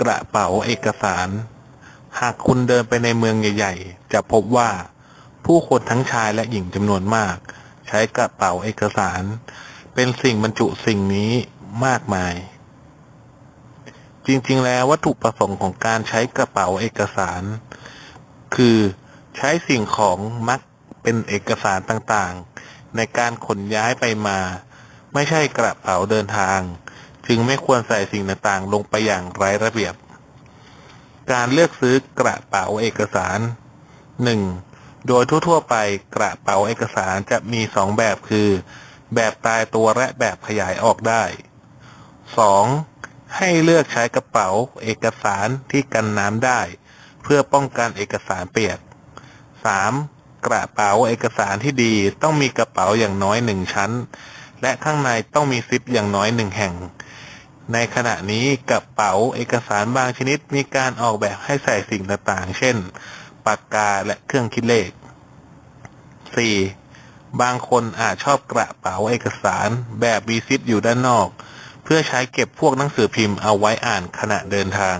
กระเป๋าเอกสาร หากคุณเดินไปในเมืองใหญ่ ๆ จะพบว่า ผู้คนทั้งชายและหญิงจำนวนมาก ใช้กระเป๋าเอกสาร เป็นสิ่งบรรจุสิ่งนี้มากมาย จริงๆ แล้ววัตถุประสงค์ของการใช้กระเป๋าเอกสาร คือใช้สิ่งของมักเป็นเอกสารต่างๆ ในการขนย้ายไปมา ไม่ใช่กระเป๋าเดินทาง จึงไม่ควรใส่สิ่งต่างๆ ลงไปอย่างไร้ระเบียบ การเลือกซื้อกระเป๋าเอกสาร 1. โดยทั่วๆไปกระเป๋าเอกสารจะมีสองแบบคือ แบบตายตัวและแบบขยายออกได้ 2. ให้เลือกใช้กระเป๋าเอกสารที่กันน้ำได้ เพื่อป้องกันเอกสารเปียก 3. กระเป๋าเอกสารที่ดีต้องมีกระเป๋าอย่างน้อยหนึ่งชั้นและข้างในต้องมีซิปอย่างน้อยหนึ่งแห่ง ในขณะนี้กระเป๋าเอกสารบางชนิดมีการออกแบบให้ใส่สิ่งต่างๆ เช่น ปากกาและเครื่องคิดเลข 4. บางคนอาจชอบกระเป๋าเอกสารแบบมีซิปอยู่ด้านนอก เพื่อใช้เก็บพวกหนังสือพิมพ์เอาไว้อ่านขณะเดินทาง